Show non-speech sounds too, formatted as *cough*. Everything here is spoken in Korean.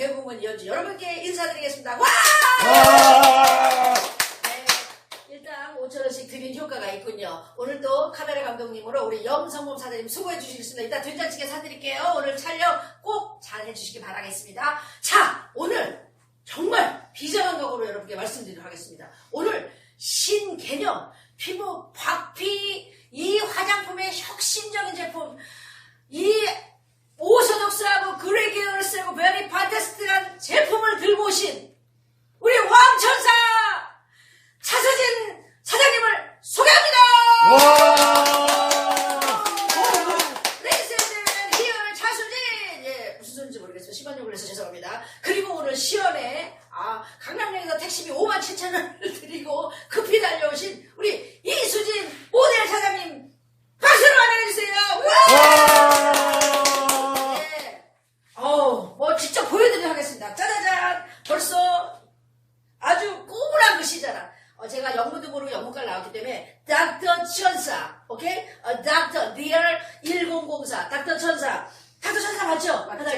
개그우먼 연주 여러분께 인사드리겠습니다. 와! 와! 네, 일단 5천원씩 드린 효과가 있군요. 오늘도 카메라 감독님으로 우리 염성범 사장님 수고해 주시겠습니다. 일단 된장찌개 사드릴게요. 오늘 촬영 꼭 잘 해주시기 바라겠습니다. 자, 오늘 정말 비장한 각오로 여러분께 말씀드리도록 하겠습니다. 오늘 신개념 피부 박피 이 화장품의 10번역을 해서 죄송합니다. 그리고 오늘 시연에 아, 강남역에서 택시비 5만 7천 원을 *laughs* 드리고 급히 달려오신 우리 이수진 모델 사장님 박수로 환영해주세요. 와! 네. 어우, 뭐 직접 보여드리도록 하겠습니다. 짜자잔! 벌써 아주 꼬부란 글씨잖아. 그 어, 제가 영문도 모르고 영문과 나왔기 때문에 닥터 천사, 오케이? 어, 닥터 리얼 1004, 닥터 천사. 닥터 천사 맞죠? 맞다.